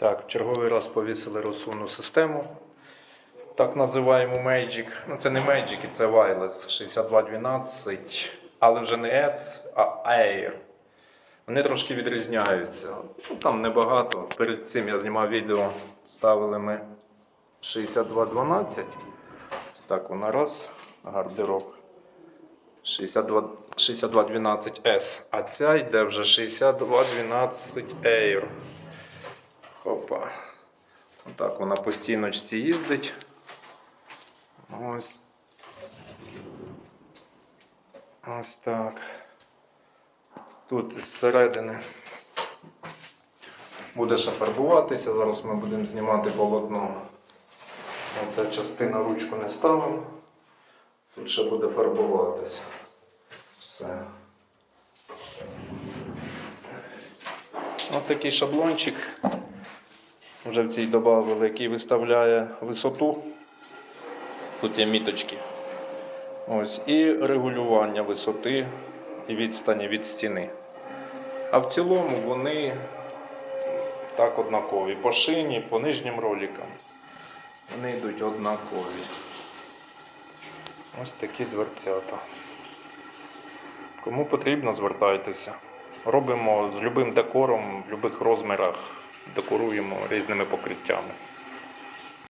Так, черговий раз повісили розсувну систему. Так називаємо Magic. Ну, це не Magic, це Wireless 6212, але вже не S, а Air. Вони трошки відрізняються. Ну, там небагато. Перед цим я знімав відео, ставили ми 6212. Ось так вона раз, гардероб. 62, 6212S, а ця йде вже 6212 Air. Хопа. Отак вона по стіночці їздить. Ось. Ось так. Тут зсередини буде ще фарбуватися. Зараз ми будемо знімати полотно. Оця частина ручку не ставимо. Тут ще буде фарбуватися. Все. Ось такий шаблончик. Вже в цій додали, який виставляє висоту. Тут є міточки. Ось, і регулювання висоти і відстані від стіни. А в цілому вони так однакові. По шині, по нижнім роликам. Вони йдуть однакові. Ось такі дверцята. Кому потрібно, звертайтеся. Робимо з любим декором, в будь-яких розмірах, декоруємо різними покриттями.